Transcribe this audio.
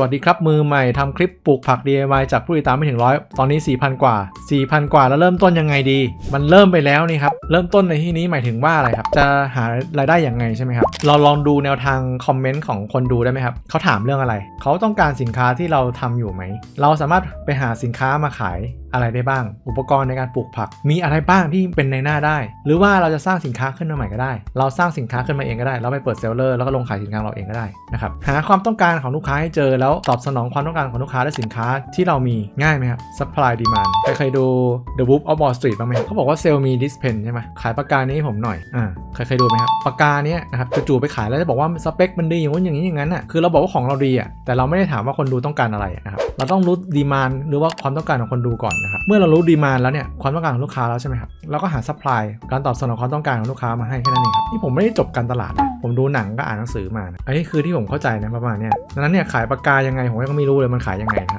วัสดีครับ มือใหม่ทำคลิปปลูกผัก DIY จากผู้ติดตามไม่ถึงร้อยตอนนี้ 4,000 กว่า 4,000 กว่าแล้วเริ่มต้นยังไงดี มันเริ่มไปแล้วนี่ครับ เริ่มต้นในที่นี้หมายถึงว่าอะไรครับ จะหารายได้อย่างไงใช่ไหมครับ เราลองดูแนวทางคอมเมนต์ของคนดูได้ไหมครับเขาถามเรื่องอะไร เขาต้องการสินค้าที่เราทำอยู่ไหม เราสามารถไปหาสินค้ามาขาย อะไรได้บ้าง อุปกรณ์ในการปลูกผัก มีอะไรบ้างที่เป็นในหน้าได้ หรือว่าเราจะสร้างสินค้าขึ้นมาใหม่ก็ได้ เราสร้างสินค้าขึ้นมาเองก็ได้ เราไปเปิดเซลเลอร์แล้วก็ลงขายสินค้าเราเองก็ได้นะครับหาความต้องการของลูกค้าให้เจอแล้วตอบสนองความต้องการของลูกค้าและสินค้าที่เรามีง่ายไหมครับ supply demand ใครเคยดู The Wolf of Wall Street บ้างไหมเขาบอกว่าเซลล์มี dispen ใช่ไหมขายปากกานี้ให้ผมหน่อยอ่าเคยเคยดูไหมครับปากกาเนี้ยนะครับจู่ๆไปขายแล้วจะบอกว่าสเปคมันดีอย่างนู้นอย่างนี้อย่างนั้นอะคือเราบอกว่าของเราดีอะแต่เราไม่ได้ถามว่าคนดูต้องการอะไรนะครับเราต้องรู้ดีมานหรือว่าความต้องการของคนดูก่อนนะครับเมื่อเรารู้ดีมานแล้วเนี่ยความต้องการของลูกค้าแล้วใช่ไหมครับเราก็หาซัพพลายการตอบสนองความต้องการของลูกค้ามาให้แค่นั้นเองครับนี่ผมไม่ได้จบการตลาด ผมดูหนังก็อ่านหนังสือมาอันนี้คือที่ผมเข้าใจนะประมาณเนี้ยดังนั้นเนี่ยขายปากกายังไงผมก็ไม่รู้เลยมันขายยังไงครับ